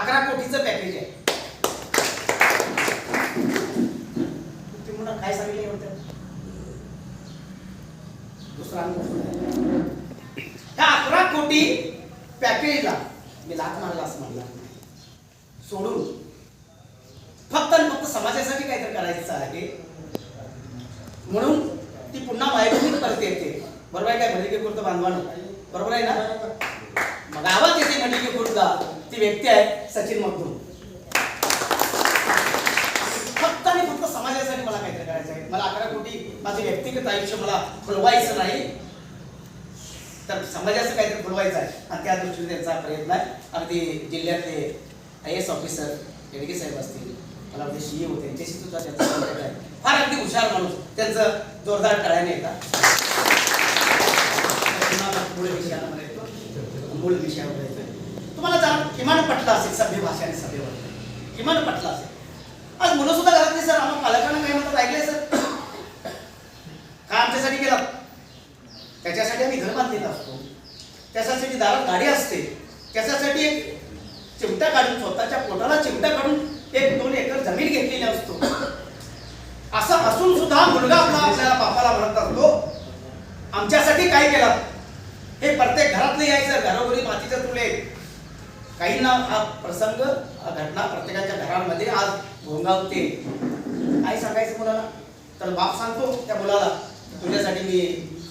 अकरा कोटीचं पॅकेज आहे. ते काय सांगितलं होतं? दुसरा त्या अकरा कोटी पॅकेजला मी लाच मारला असं म्हणला. सोडून फक्त आणि फक्त समाजासाठी काहीतरी करायचं आहे. म्हणून ती पुन्हा मायभूमीत करते येते. बरोबर आहे काय? मलिके खुर्द बांधवानो? बरोबर आहे ना? मग गावात येते मलिके खुर्द ती व्यक्ती आहे सचिन मगदूम फक्त आणि फक्त समाजासाठी मला काहीतरी करायचं आहे. मला अकरा कोटी माझे व्यक्तिगत आयुष्य मला फुलवायचं नाही. तर समाजाचं काहीतरी फुलवायचं आहे. आणि त्या दृष्टीने त्यांचा प्रयत्न आहे. अगदी जिल्ह्यातले आय एस ऑफिसर येडगे साहेब असतील मला वाटते सी होते त्यांच्याशी सुद्धा त्यांचा contact आहे. फार अगदी हुशार माणूस. त्यांचं जोरदार टाळ्याने येतात. पुन्हा मूळ विषयाला येतो. मूळ विषयावर येतो तुम्हाला जरा किमान पटलं असेल सभ्य भाषा आणि सभेवर किमान पटलं असेल. आज मुलं सुद्धा घरात नाही सर. आम्हाला पालकांना काही म्हणतात ऐकले सर? का आमच्यासाठी केला? त्याच्यासाठी आम्ही घर बांधलेला असतो. त्याच्यासाठी दारात गाडी असते. त्याच्यासाठी एक चिमटा काढून स्वतःच्या पोटाला चिमटा काढून एक दोन एकर जमीन घेतलेली असतो. असं असून सुद्धा मुलगा आपला आपल्याला बापाला म्हणत असतो. आमच्यासाठी काय केलं? हे प्रत्येक घरातलं यायचं घरोघरी मातीच्या तुले काहींना हा प्रसंग घटना प्रत्येकाच्या घरांमध्ये आज घोंगावते. काय सांगायचं मुलाला तर बाप सांगतो त्या मुलाला तुझ्यासाठी मी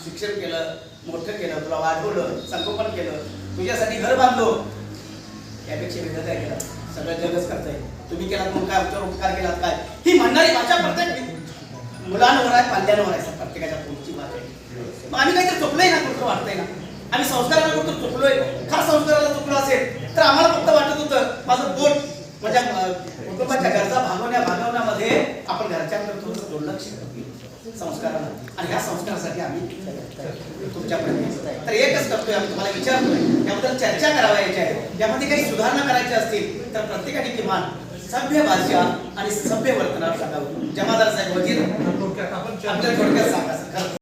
शिक्षण केलं मोठं केलं तुला वाढवलं संगोपन केलं तुझ्यासाठी घर बांधलो. यापेक्षा वेगळं काय केलं? सगळं जगच करताय. तुम्ही केलात म्हणून काय? उत्तर उपकार केलात काय? ही म्हणणारी भाषा प्रत्येक मुलांवर आहे पाल्यांवर आहे प्रत्येकाच्या पोटची भाषा आहे. मग आम्ही काहीतरी चुकलोय ना कुठं वाटतंय ना? आम्ही संस्काराला कुठं चुकलोय खा संस्काराला चुकलो असेल तर आम्हाला फक्त वाटत होतं माझं पोट माझ्या कुटुंबाच्या गरजा भागवण्या भागवण्यामध्ये आपण घरच्यांकडे थोडं दुर्लक्ष संस्काराला. आणि ह्या संस्कारासाठी आम्ही तुमच्यापर्यंत तर एकच करतोय आम्ही तुम्हाला विचारतोय. याबद्दल चर्चा करावयाची आहे. यामध्ये काही सुधारणा करायच्या असतील तर प्रत्येकाने किमान सभ्य भाषा आणि सभ्य वर्तनावर सांगावं. जमादार साहेब वजीर. आपण आमच्या थोडक्यात सांगा